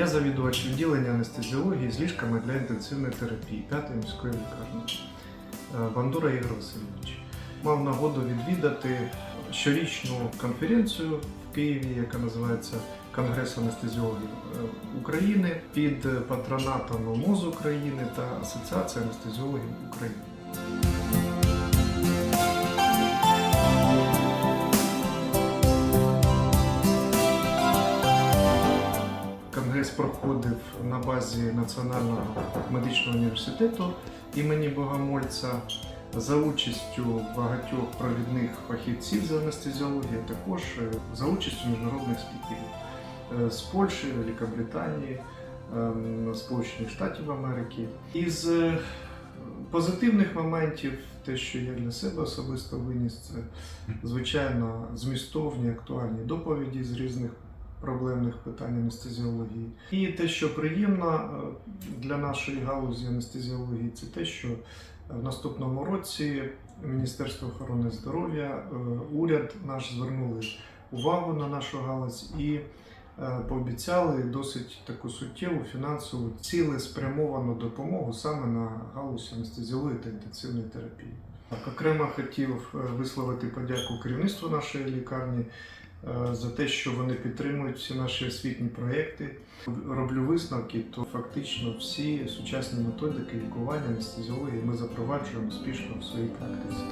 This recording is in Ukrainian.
Я завідувач відділення анестезіології з ліжками для інтенсивної терапії 5 міської лікарні Е, Бандура Ігор Васильович. Мав нагоду відвідати щорічну конференцію в Києві, яка називається Конгрес анестезіологів е, України під патронатом МОЗ України та Асоціація анестезіологів України. Конгрес проходив на базі Національного медичного університету імені Богомольця за участю багатьох провідних фахівців з анестезіології, також е, за участю міжнародних спікерів е, з Польщі, Великобританії, ем, Сполучених Штатів Америки. Із е, позитивних моментів, те, що я для себе особисто виніс, це звичайно змістовні актуальні доповіді з різних проблемних питань анестезіології. І те, що приємно е, для нашої галузі анестезіології, це те, що в наступному році Міністерство охорони здоров'я, е, уряд наш звернули увагу на нашу галузь і е, пообіцяли досить таку суттєву фінансову цілеспрямовану допомогу саме на галузь анестезіології та інтенсивної терапії. Окремо хотів висловити подяку керівництву нашої лікарні за те, що вони підтримують всі наші освітні проекти. Роблю висновки, то фактично всі сучасні методики лікування анестезіології ми запроваджуємо успішно в своїй практиці.